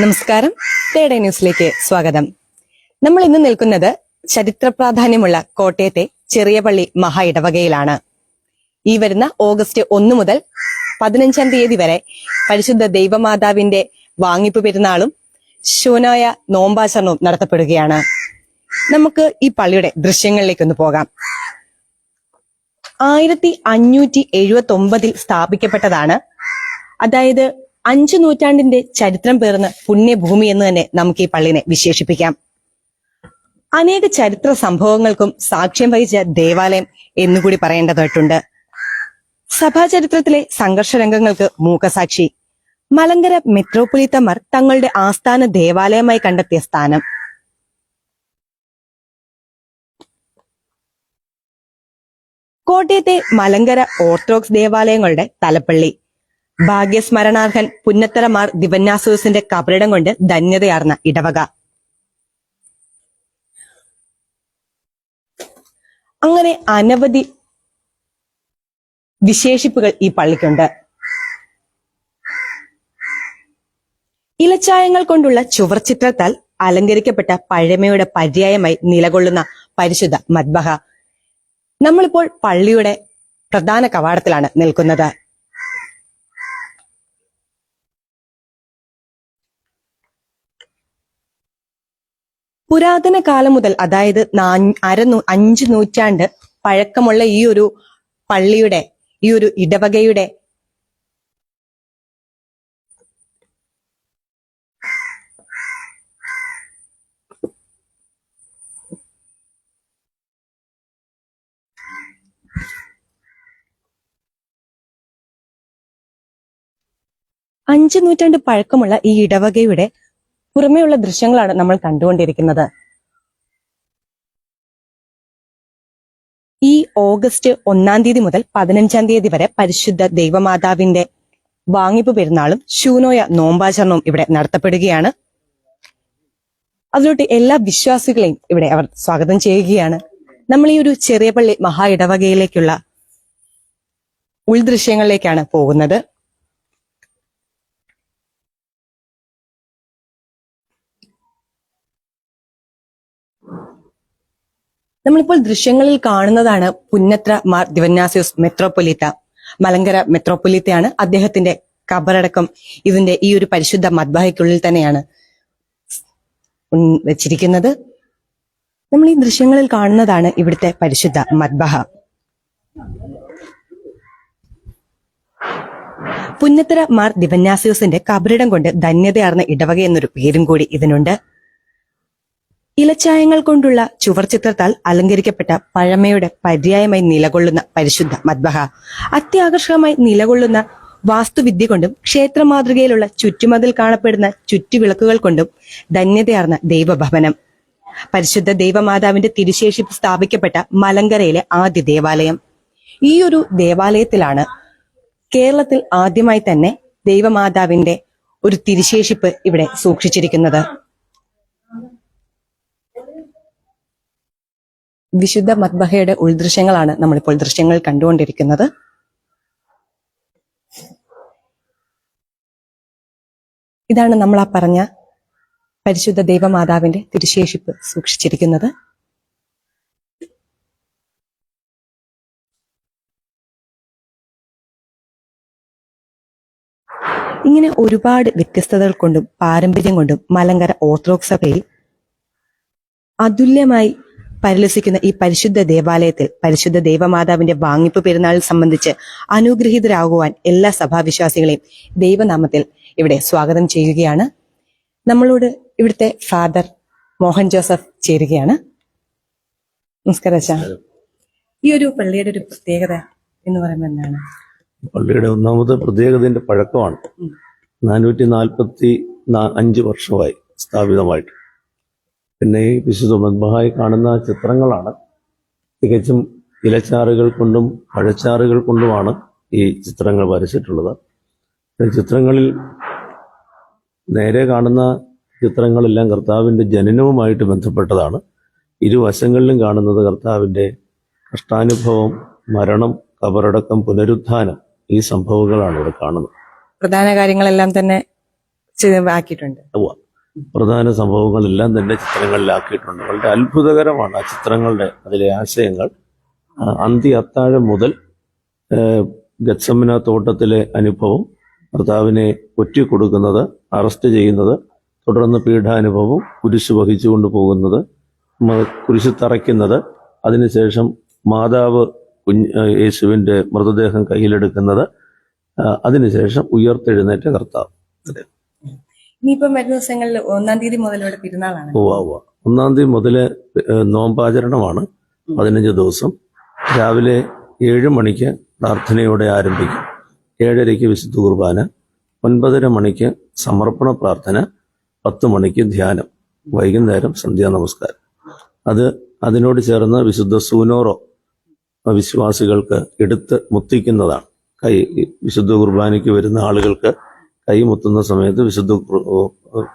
നമസ്കാരം. തേടേ ന്യൂസിലേക്ക് സ്വാഗതം. നമ്മൾ ഇന്ന് നിൽക്കുന്നത് ചരിത്ര പ്രാധാന്യമുള്ള കോട്ടയത്തെ ചെറിയ പള്ളി മഹാ ഇടവകയിലാണ്. ഈ വരുന്ന ഓഗസ്റ്റ് ഒന്ന് മുതൽ പതിനഞ്ചാം തീയതി വരെ പരിശുദ്ധ ദൈവമാതാവിന്റെ വാങ്ങിപ്പ് പെരുന്നാളും ശൂനായ നോമ്പാചരണവും നടത്തപ്പെടുകയാണ്. നമുക്ക് ഈ പള്ളിയുടെ ദൃശ്യങ്ങളിലേക്കൊന്ന് പോകാം. ആയിരത്തി അഞ്ഞൂറ്റി എഴുപത്തി ഒമ്പതിൽ സ്ഥാപിക്കപ്പെട്ടതാണ്. അതായത് അഞ്ചു നൂറ്റാണ്ടിന്റെ ചരിത്രം പേർന്ന പുണ്യഭൂമി എന്ന് തന്നെ നമുക്ക് ഈ പള്ളിനെ വിശേഷിപ്പിക്കാം. അനേക ചരിത്ര സംഭവങ്ങൾക്കും സാക്ഷ്യം വഹിച്ച ദേവാലയം എന്നുകൂടി പറയേണ്ടതായിട്ടുണ്ട്. സഭാചരിത്രത്തിലെ സംഘർഷ രംഗങ്ങൾക്ക് മൂക്കസാക്ഷി. മലങ്കര മെത്രോപൊലീത്തമാർ തങ്ങളുടെ ആസ്ഥാന ദേവാലയമായി കണ്ടെത്തിയ സ്ഥാനം. കോട്ടയത്തെ മലങ്കര ഓർത്തഡോക്സ് ദേവാലയങ്ങളുടെ തലപ്പള്ളി. ഭാഗ്യസ്മരണാർഹൻ പുന്നത്തലമാർ ദിവന്യാസൂസിന്റെ കബറിടം കൊണ്ട് ധന്യതയാർന്ന ഇടവക. അങ്ങനെ അനവധി വിശേഷിപ്പുകൾ ഈ പള്ളിക്കുണ്ട്. ഇലച്ചായങ്ങൾ കൊണ്ടുള്ള ചുവർച്ചിത്രത്താൽ അലങ്കരിക്കപ്പെട്ട പഴമയുടെ പര്യായമായി നിലകൊള്ളുന്ന പരിശുദ്ധ മദ്ബഹ. നമ്മളിപ്പോൾ പള്ളിയുടെ പ്രധാന കവാടത്തിലാണ് നിൽക്കുന്നത്. പുരാതന കാലം മുതൽ അതായത് അരനൂ അഞ്ച് നൂറ്റാണ്ട് പഴക്കമുള്ള ഈ ഒരു പള്ളിയുടെ ഈ ഒരു ഇടവകയുടെ അഞ്ചു നൂറ്റാണ്ട് പഴക്കമുള്ള ഈ ഇടവകയുടെ പുറമേയുള്ള ദൃശ്യങ്ങളാണ് നമ്മൾ കണ്ടുകൊണ്ടിരിക്കുന്നത്. ഈ ഓഗസ്റ്റ് ഒന്നാം തീയതി മുതൽ പതിനഞ്ചാം തീയതി വരെ പരിശുദ്ധ ദൈവമാതാവിന്റെ വാങ്ങിപ്പ് പെരുന്നാളും ശൂനോയ നോമ്പാചരണവും ഇവിടെ നടത്തപ്പെടുകയാണ്. അതിലോട്ട് എല്ലാ വിശ്വാസികളെയും ഇവിടെ അവർ സ്വാഗതം ചെയ്യുകയാണ്. നമ്മൾ ഈ ഒരു ചെറിയ പള്ളി മഹാ ഇടവകയിലേക്കുള്ള ഉൾദൃശ്യങ്ങളിലേക്കാണ് പോകുന്നത്. നമ്മളിപ്പോൾ ദൃശ്യങ്ങളിൽ കാണുന്നതാണ് പുന്നത്ര മാർ ദിവന്യാസിയോസ് മെത്രോപൊലീത്ത മലങ്കര മെത്രോപൊലീത്തയാണ് അദ്ദേഹത്തിന്റെ കബറടക്കം. ഇതിന്റെ ഈ ഒരു പരിശുദ്ധ മദ്ബാഹയ്ക്കുള്ളിൽ തന്നെയാണ് വെച്ചിരിക്കുന്നത്. നമ്മൾ ഈ ദൃശ്യങ്ങളിൽ കാണുന്നതാണ് ഇവിടുത്തെ പരിശുദ്ധ മദ്ബഹ. പുന്നത്തര മാർ ദിവന്യാസിയോസിന്റെ കബറിടം കൊണ്ട് ധന്യതയാർന്ന ഇടവക എന്നൊരു പേരും കൂടി ഇതിനുണ്ട്. ഇലച്ചായങ്ങൾ കൊണ്ടുള്ള ചുവർചിത്രത്താൽ അലങ്കരിക്കപ്പെട്ട പഴമയുടെ പര്യായമായി നിലകൊള്ളുന്ന പരിശുദ്ധ മദ്ബഹ. അത്യാകർഷകമായി നിലകൊള്ളുന്ന വാസ്തുവിദ്യ കൊണ്ടും ക്ഷേത്ര മാതൃകയിലുള്ള ചുറ്റുമതിൽ കാണപ്പെടുന്ന ചുറ്റുവിളക്കുകൾ കൊണ്ടും ധന്യതയാർന്ന ദൈവഭവനം. പരിശുദ്ധ ദൈവമാതാവിന്റെ തിരുശേഷിപ്പ് സ്ഥാപിക്കപ്പെട്ട മലങ്കരയിലെ ആദ്യ ദേവാലയം. ഈ ഒരു ദേവാലയത്തിലാണ് കേരളത്തിൽ ആദ്യമായി തന്നെ ദൈവമാതാവിന്റെ ഒരു തിരുശേഷിപ്പ് ഇവിടെ സൂക്ഷിച്ചിരിക്കുന്നത്. വിശുദ്ധ മദ്ബഹയുടെ ഉൾദൃശ്യങ്ങളാണ് നമ്മളിപ്പോൾ ദൃശ്യങ്ങൾ കണ്ടുകൊണ്ടിരിക്കുന്നത്. ഇതാണ് നമ്മൾ ആ പറഞ്ഞ പരിശുദ്ധ ദൈവമാതാവിന്റെ തിരുശേഷിപ്പ് സൂക്ഷിച്ചിരിക്കുന്നത്. ഇങ്ങനെ ഒരുപാട് വ്യത്യസ്തതകൾ കൊണ്ടും പാരമ്പര്യം കൊണ്ടും മലങ്കര ഓർത്തഡോക്സ് സഭയിൽ അതുല്യമായി പരിലസിക്കുന്ന ഈ പരിശുദ്ധ ദേവാലയത്തിൽ പരിശുദ്ധ ദേവമാതാവിന്റെ വാങ്ങിപ്പ് പെരുന്നാൾ സംബന്ധിച്ച് അനുഗ്രഹീതരാകുവാൻ എല്ലാ സഭാവിശ്വാസികളെയും ദൈവനാമത്തിൽ ഇവിടെ സ്വാഗതം ചെയ്യുകയാണ്. നമ്മളോട് ഇവിടുത്തെ ഫാദർ മോഹൻ ജോസഫ് ചേരുകയാണ്. നമസ്കാരം ഈ ഒരു പള്ളിയുടെ ഒരു പ്രത്യേകത എന്ന് പറയുമ്പോൾ എന്താണ്? പള്ളിയുടെ ഒന്നാമത്തെ പ്രത്യേകതയുടെ പഴക്കമാണ്. നാനൂറ്റി നാൽപ്പത്തി അഞ്ച് വർഷമായി സ്ഥാപിതമായിട്ട്. പിന്നെ ഈ വിശുദ്ധ മദ്ബഹായി കാണുന്ന ചിത്രങ്ങളാണ്. തികച്ചും ഇലച്ചാറുകൾ കൊണ്ടും പഴച്ചാറുകൾ കൊണ്ടുമാണ് ഈ ചിത്രങ്ങൾ വരച്ചിട്ടുള്ളത്. ചിത്രങ്ങളിൽ നേരെ കാണുന്ന ചിത്രങ്ങളെല്ലാം കർത്താവിന്റെ ജനനവുമായിട്ട് ബന്ധപ്പെട്ടതാണ്. ഇരുവശങ്ങളിലും കാണുന്നത് കർത്താവിന്റെ കഷ്ടാനുഭവം മരണം കബറടക്കം പുനരുത്ഥാനം ഈ സംഭവങ്ങളാണ് ഇവിടെ കാണുന്നത്. പ്രധാന കാര്യങ്ങളെല്ലാം തന്നെ ആക്കിയിട്ടുണ്ട്. പ്രധാന സംഭവങ്ങളെല്ലാം തന്നെ ചിത്രങ്ങളിലാക്കിയിട്ടുണ്ട്. വളരെ അത്ഭുതകരമാണ് ആ ചിത്രങ്ങളുടെ അതിലെ ആശയങ്ങൾ. അന്തി അത്താഴം മുതൽ ഗത്സമന തോട്ടത്തിലെ അനുഭവം ഭർത്താവിനെ ഒറ്റിക്കൊടുക്കുന്നത് അറസ്റ്റ് ചെയ്യുന്നത് തുടർന്ന് പീഡാനുഭവം കുരിശ് വഹിച്ചുകൊണ്ട് പോകുന്നത് മ- കുരിശ് തറയ്ക്കുന്നത് അതിനുശേഷം മാതാവ് കുഞ്ഞ് യേശുവിന്റെ മൃതദേഹം കയ്യിലെടുക്കുന്നത് അതിനുശേഷം ഉയർത്തെഴുന്നേറ്റ കർത്താവ്. ഇനിയിപ്പം വരുന്ന ദിവസങ്ങളിൽ ഒന്നാം തീയതി മുതൽ ഇവിടെ പെരുന്നാളാണ്. ഉവ്വ ഉവ്വ. ഒന്നാം തീയതി മുതൽ നോമ്പാചരണമാണ്. പതിനഞ്ച് ദിവസം. രാവിലെ ഏഴ് മണിക്ക് പ്രാർത്ഥനയോടെ ആരംഭിക്കും. ഏഴരയ്ക്ക് വിശുദ്ധ കുർബാന. ഒൻപതര മണിക്ക് സമർപ്പണ പ്രാർത്ഥന. പത്ത് മണിക്ക് ധ്യാനം. വൈകുന്നേരം സന്ധ്യാ നമസ്കാരം. അത് അതിനോട് ചേർന്ന് വിശുദ്ധ സൂനോറോ വിശ്വാസികൾക്ക് എടുത്ത് മുത്തിക്കുന്നതാണ്. കൈ വിശുദ്ധ കുർബാനയ്ക്ക് വരുന്ന ആളുകൾക്ക് കൈ മുത്തുന്ന സമയത്ത് വിശുദ്ധ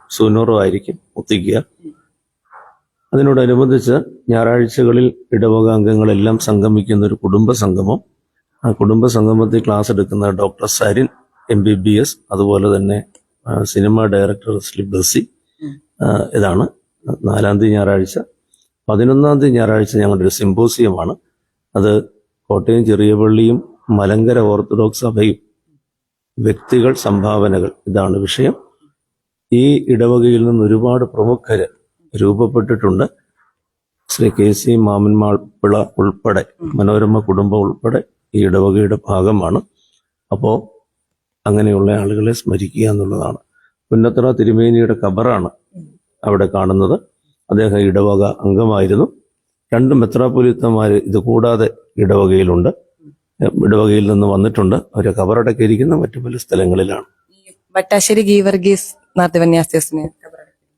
സൂനൂറുമായിരിക്കും മുത്തിക്കുക. അതിനോടനുബന്ധിച്ച് ഞായറാഴ്ചകളിൽ ഇടവക അംഗങ്ങളെല്ലാം സംഗമിക്കുന്ന ഒരു കുടുംബ സംഗമം ആ കുടുംബ സംഗമത്തിൽ ക്ലാസ് എടുക്കുന്ന doctor Sarin M B B S അതുപോലെ തന്നെ സിനിമ ഡയറക്ടർ ശ്രീ ബസി ഇതാണ് നാലാം തീയതി ഞായറാഴ്ച. പതിനൊന്നാം തീയതി ഞായറാഴ്ച ഞങ്ങളുടെ ഒരു സിമ്പോസിയമാണ്. അത് കോട്ടയം ചെറിയപള്ളിയും മലങ്കര ഓർത്തഡോക്സ് സഭയും വ്യക്തികൾ സംഭാവനകൾ. ഇതാണ് വിഷയം. ഈ ഇടവകയിൽ നിന്ന് ഒരുപാട് പ്രമുഖര് രൂപപ്പെട്ടിട്ടുണ്ട്. ശ്രീ കെ സി മാമൻമാൾ പിള ഉൾപ്പെടെ മനോരമ കുടുംബം ഉൾപ്പെടെ ഈ ഇടവകയുടെ ഭാഗമാണ്. അപ്പോൾ അങ്ങനെയുള്ള ആളുകളെ സ്മരിക്കുക എന്നുള്ളതാണ്. പുന്നത്തറ തിരുമേനിയുടെ കബറാണ് അവിടെ കാണുന്നത്. അദ്ദേഹം ഇടവക അംഗമായിരുന്നു. രണ്ട് മെത്രാപ്പൊലിത്തമാര് ഇത് കൂടാതെ ഇടവകയിലുണ്ട്. ഇടവകയിൽ നിന്ന് വന്നിട്ടുണ്ട്. അവരെ കബറടക്കിയിരിക്കുന്ന മറ്റു പല സ്ഥലങ്ങളിലാണ്. വട്ടാശ്ശേരി ഗീവർഗീസ്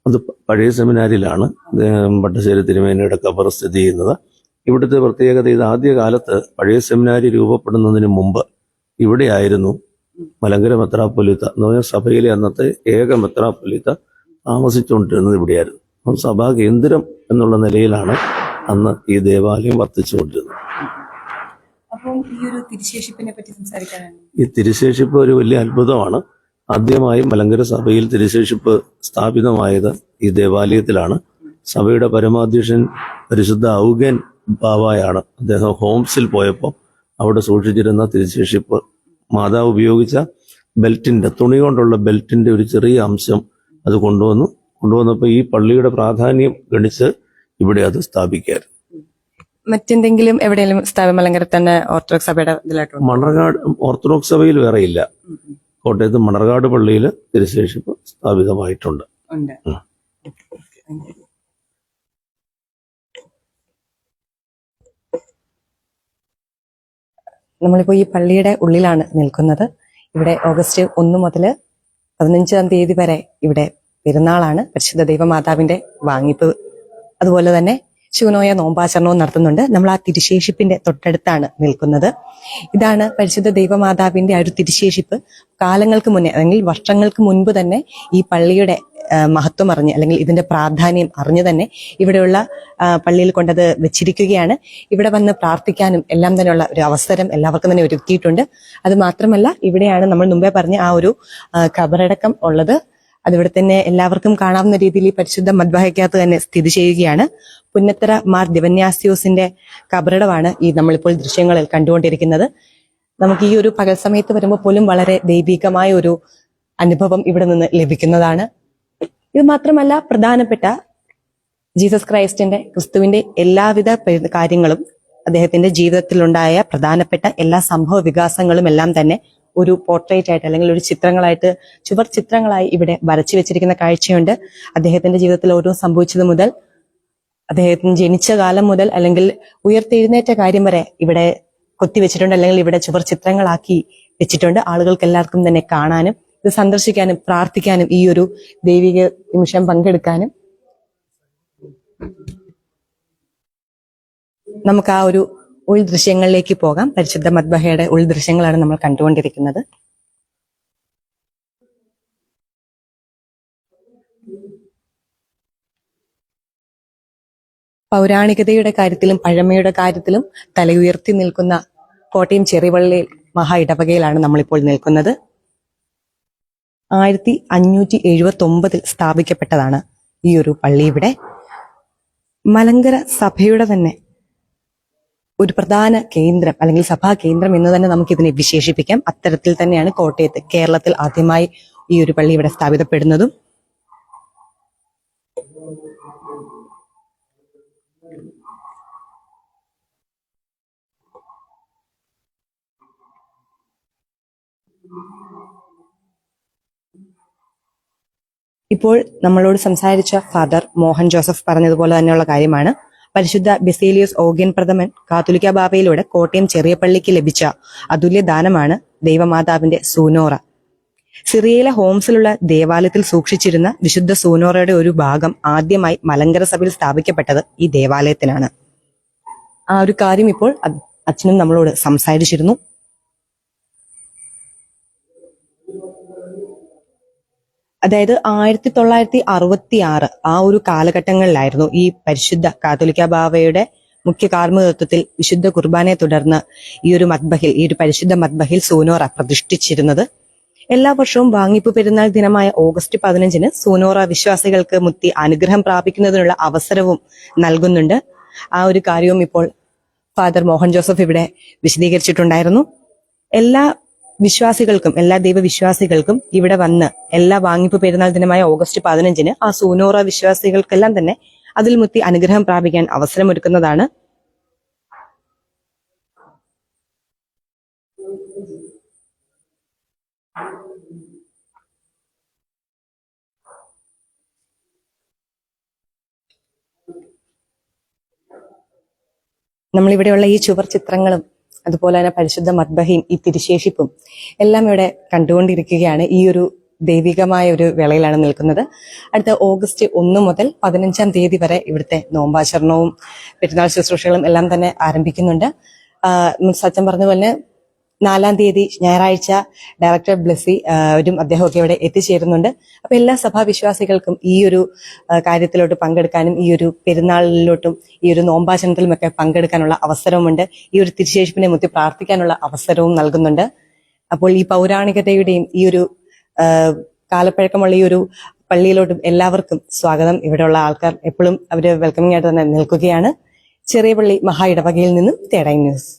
അത് പഴയ സെമിനാരിലാണ് ഏം, ഭട്ടശ്ശേരി തിരുമേനയുടെ കബർ സ്ഥിതി ചെയ്യുന്നത്. ഇവിടുത്തെ പ്രത്യേകത ഇത് ആദ്യ കാലത്ത് പഴയ സെമിനാരി രൂപപ്പെടുന്നതിന് മുമ്പ് ഇവിടെയായിരുന്നു മലങ്കര മെത്രാപ്പൊലിത്ത എന്ന് പറഞ്ഞാൽ സഭയിലെ അന്നത്തെ ഏക മെത്രാപ്പൊലിത്ത താമസിച്ചുകൊണ്ടിരുന്നത് ഇവിടെയായിരുന്നു. അപ്പം സഭാ കേന്ദ്രം എന്നുള്ള നിലയിലാണ് അന്ന് ഈ ദേവാലയം വർത്തിച്ചുകൊണ്ടിരുന്നത്. അപ്പം ഈ ഒരു തിരുശേഷിപ്പിനെ പറ്റി സംസാരിക്കാനാണ്. ഈ തിരുശേഷിപ്പ് ഒരു വലിയ അത്ഭുതമാണ്. ആദ്യമായി മലങ്കര സഭയിൽ തിരുശേഷിപ്പ് സ്ഥാപിതമായത് ഈ ദേവാലയത്തിലാണ്. സഭയുടെ പരമാധ്യക്ഷൻ പരിശുദ്ധ ഔഗൻ ബാബായാണ് അദ്ദേഹം ഹോംസിൽ പോയപ്പോൾ അവിടെ സൂക്ഷിച്ചിരുന്ന തിരുശേഷിപ്പ് മാതാവ് ഉപയോഗിച്ച ബെൽറ്റിന്റെ തുണി കൊണ്ടുള്ള ബെൽറ്റിന്റെ ഒരു ചെറിയ അംശം അത് കൊണ്ടുവന്നു. കൊണ്ടുവന്നപ്പോൾ ഈ പള്ളിയുടെ പ്രാധാന്യം ഗണിച്ച് ഇവിടെ അത് സ്ഥാപിക്കായിരുന്നു മറ്റെന്തെങ്കിലും എവിടെയെങ്കിലും സ്ഥാപനം മലങ്കര തന്നെ ഓർത്തഡോക്സ് സഭയുടെ ഇതിലായിട്ടുണ്ട്? മണർകാട് ഓർത്തഡോക്സ് സഭയിൽ വേറെ ഇല്ല. കോട്ടയത്ത് മണർകാട് പള്ളിയിൽ തിരുശേഷിപ്പ് സ്ഥാപിതമായിട്ടുണ്ട്. ഉണ്ട്. ഉം. നമ്മളിപ്പോ ഈ പള്ളിയുടെ ഉള്ളിലാണ് നിൽക്കുന്നത്. ഇവിടെ ഓഗസ്റ്റ് ഒന്ന് മുതൽ പതിനഞ്ചാം തീയതി വരെ ഇവിടെ പെരുന്നാളാണ്. പരിശുദ്ധ ദൈവമാതാവിന്റെ വാങ്ങിപ്പ്. അതുപോലെ തന്നെ ശിവനോയ നോമ്പാചരണവും നടത്തുന്നുണ്ട്. നമ്മൾ ആ തിരുശേഷിപ്പിന്റെ തൊട്ടടുത്താണ് നിൽക്കുന്നത്. ഇതാണ് പരിശുദ്ധ ദൈവമാതാവിന്റെ ആ ഒരു തിരുശേഷിപ്പ്. കാലങ്ങൾക്ക് മുന്നേ അല്ലെങ്കിൽ വർഷങ്ങൾക്ക് മുൻപ് തന്നെ ഈ പള്ളിയുടെ മഹത്വം അറിഞ്ഞ് അല്ലെങ്കിൽ ഇതിന്റെ പ്രാധാന്യം അറിഞ്ഞു തന്നെ ഇവിടെയുള്ള പള്ളിയിൽ കൊണ്ടത് വെച്ചിരിക്കുകയാണ്. ഇവിടെ വന്ന് പ്രാർത്ഥിക്കാനും എല്ലാം തന്നെയുള്ള ഒരു അവസരം എല്ലാവർക്കും തന്നെ ഒരുക്കിയിട്ടുണ്ട്. അത് മാത്രമല്ല ഇവിടെയാണ് നമ്മൾ മുമ്പേ പറഞ്ഞ ആ ഒരു കബറടക്കം ഉള്ളത്. അതിവിടെ തന്നെ എല്ലാവർക്കും കാണാവുന്ന രീതിയിൽ ഈ പരിശുദ്ധ മദ്ബഹയ്ക്കകത്ത് തന്നെ സ്ഥിതി ചെയ്യുകയാണ്. പുന്നത്തറ മാർ ദിവന്യാസ്യോസിന്റെ കബറിടമാണ് ഈ നമ്മളിപ്പോൾ ദൃശ്യങ്ങളിൽ കണ്ടുകൊണ്ടിരിക്കുന്നത്. നമുക്ക് ഈ ഒരു പകൽ സമയത്ത് വരുമ്പോൾ പോലും വളരെ ദൈവികമായ ഒരു അനുഭവം ഇവിടെ നിന്ന് ലഭിക്കുന്നതാണ്. ഇത് മാത്രമല്ല പ്രധാനപ്പെട്ട ജീസസ് ക്രൈസ്റ്റിന്റെ ക്രിസ്തുവിന്റെ എല്ലാവിധ കാര്യങ്ങളും അദ്ദേഹത്തിന്റെ ജീവിതത്തിലുണ്ടായ പ്രധാനപ്പെട്ട എല്ലാ സംഭവ വികാസങ്ങളും എല്ലാം തന്നെ ഒരു പോർട്രേറ്റ് ആയിട്ട് അല്ലെങ്കിൽ ഒരു ചിത്രങ്ങളായിട്ട് ചുവർ ചിത്രങ്ങളായി ഇവിടെ വരച്ചു വെച്ചിരിക്കുന്ന കാഴ്ചയുണ്ട്. അദ്ദേഹത്തിന്റെ ജീവിതത്തിൽ ഓരോ സംഭവിച്ചത് മുതൽ അദ്ദേഹത്തിന് ജനിച്ച കാലം മുതൽ അല്ലെങ്കിൽ ഉയർത്തെഴുന്നേറ്റ കാര്യം വരെ ഇവിടെ കൊത്തിവെച്ചിട്ടുണ്ട് അല്ലെങ്കിൽ ഇവിടെ ചുവർ ചിത്രങ്ങളാക്കി വെച്ചിട്ടുണ്ട്. ആളുകൾക്ക് എല്ലാവർക്കും തന്നെ കാണാനും ഇത് സന്ദർശിക്കാനും പ്രാർത്ഥിക്കാനും ഈ ഒരു ദൈവിക നിമിഷം പങ്കെടുക്കാനും നമുക്ക് ആ ഒരു ഉൾ ദൃശ്യങ്ങളിലേക്ക് പോകാം. പരിശുദ്ധ മദ്ബഹയുടെ ഉൾദൃശ്യങ്ങളാണ് നമ്മൾ കണ്ടുകൊണ്ടിരിക്കുന്നത്. പൗരാണികതയുടെ കാര്യത്തിലും പഴമയുടെ കാര്യത്തിലും തലയുയർത്തി നിൽക്കുന്ന കോട്ടയം ചെറിവള്ളി മഹാ ഇടവകയിലാണ് നമ്മളിപ്പോൾ നിൽക്കുന്നത്. ആയിരത്തി അഞ്ഞൂറ്റി എഴുപത്തി ഒമ്പതിൽ സ്ഥാപിക്കപ്പെട്ടതാണ് ഈ ഒരു പള്ളി ഇവിടെ. മലങ്കര സഭയുടെ തന്നെ ഒരു പ്രധാന കേന്ദ്രം അല്ലെങ്കിൽ സഭാ കേന്ദ്രം എന്ന് തന്നെ നമുക്ക് ഇതിനെ വിശേഷിപ്പിക്കാം. അത്തരത്തിൽ തന്നെയാണ് കോട്ടയത്ത് കേരളത്തിൽ ആദ്യമായി ഈ ഒരു പള്ളി ഇവിടെ സ്ഥാപിതപ്പെടുന്നതും. ഇപ്പോൾ നമ്മളോട് സംസാരിച്ച ഫാദർ മോഹൻ ജോസഫ് പറഞ്ഞതുപോലെ തന്നെയുള്ള കാര്യമാണ്. പരിശുദ്ധ ബെസേലിയസ് ഓഗ്യൻ പ്രഥമൻ കാത്തുലിക്ക ബാബയിലൂടെ കോട്ടയം ചെറിയ പള്ളിക്ക് ലഭിച്ച അതുല്യ ദാനമാണ് ദൈവമാതാവിന്റെ സൂനോറ. സിറിയയിലെ ഹോംസിലുള്ള ദേവാലയത്തിൽ സൂക്ഷിച്ചിരുന്ന വിശുദ്ധ സൂനോറയുടെ ഒരു ഭാഗം ആദ്യമായി മലങ്കര സഭയിൽ സ്ഥാപിക്കപ്പെട്ടത് ഈ ദേവാലയത്തിനാണ്. ആ ഒരു കാര്യം ഇപ്പോൾ അച്ഛനും നമ്മളോട് സംസാരിച്ചിരുന്നു. അതായത് ആയിരത്തി തൊള്ളായിരത്തി അറുപത്തി ആറ് ആ ഒരു കാലഘട്ടങ്ങളിലായിരുന്നു ഈ പരിശുദ്ധ കാത്തോലിക്ക ബാവയുടെ മുഖ്യ കാർമ്മികത്വത്തിൽ വിശുദ്ധ കുർബാനയെ തുടർന്ന് ഈ ഒരു മത്ബഹിൽ ഈ ഒരു പരിശുദ്ധ മത്ബഹിൽ സൂനോറ പ്രതിഷ്ഠിച്ചിരുന്നത്. എല്ലാ വർഷവും വാങ്ങിപ്പ് പെരുന്നാൾ ദിനമായ ഓഗസ്റ്റ് പതിനഞ്ചിന് സൂനോറ വിശ്വാസികൾക്ക് മുത്തി അനുഗ്രഹം പ്രാപിക്കുന്നതിനുള്ള അവസരവും നൽകുന്നുണ്ട്. ആ ഒരു കാര്യവും ഇപ്പോൾ ഫാദർ മോഹൻ ജോസഫ് ഇവിടെ വിശദീകരിച്ചിട്ടുണ്ടായിരുന്നു. എല്ലാ വിശ്വാസികൾക്കും എല്ലാ ദൈവവിശ്വാസികൾക്കും ഇവിടെ വന്ന് എല്ലാ വാങ്ങിപ്പ് പെരുന്നാൾ ദിനമായ ഓഗസ്റ്റ് പതിനഞ്ചിന് ആ സൂനോറ വിശ്വാസികൾക്കെല്ലാം തന്നെ അതിൽ മുത്തി അനുഗ്രഹം പ്രാപിക്കാൻ അവസരമൊരുക്കുന്നതാണ്. നമ്മളിവിടെയുള്ള ഈ ചുവർ ചിത്രങ്ങളും അതുപോലെ തന്നെ പരിശുദ്ധ മദ്ബഹയും ഈ തിരുശേഷിപ്പും എല്ലാം ഇവിടെ കണ്ടുകൊണ്ടിരിക്കുകയാണ്. ഈ ഒരു ദൈവികമായ ഒരു വേളയിലാണ് നിൽക്കുന്നത്. അടുത്ത ഓഗസ്റ്റ് ഒന്ന് മുതൽ പതിനഞ്ചാം തീയതി വരെ ഇവിടുത്തെ നോമ്പാചരണവും പെരുന്നാൾ ശുശ്രൂഷകളും എല്ലാം തന്നെ ആരംഭിക്കുന്നുണ്ട്. സച്ചം സച്ചൻ പറഞ്ഞ പോലെ നാലാം തീയതി ഞായറാഴ്ച ഡയറക്ടർ ബ്ലസ്സി അവരും അദ്ദേഹമൊക്കെ ഇവിടെ എത്തിച്ചേരുന്നുണ്ട്. അപ്പൊ എല്ലാ സഭാവിശ്വാസികൾക്കും ഈ ഒരു കാര്യത്തിലോട്ട് പങ്കെടുക്കാനും ഈ ഒരു പെരുന്നാളിലോട്ടും ഈ ഒരു നോമ്പാചരണത്തിലും ഒക്കെ പങ്കെടുക്കാനുള്ള അവസരവുമുണ്ട്. ഈ ഒരു തിരുശേഷിപ്പിനെ മുത്തി പ്രാർത്ഥിക്കാനുള്ള അവസരവും നൽകുന്നുണ്ട്. അപ്പോൾ ഈ പൗരാണികതയുടെയും ഈ ഒരു കാലപ്പഴക്കമുള്ള ഈ ഒരു പള്ളിയിലോട്ടും എല്ലാവർക്കും സ്വാഗതം. ഇവിടെയുള്ള ആൾക്കാർ എപ്പോഴും അവർ വെൽക്കമിംഗ് ആയിട്ട് തന്നെ നിൽക്കുകയാണ്. ചെറിയ പള്ളി മഹാ ഇടവകയിൽ നിന്നും തേടൈ ന്യൂസ്.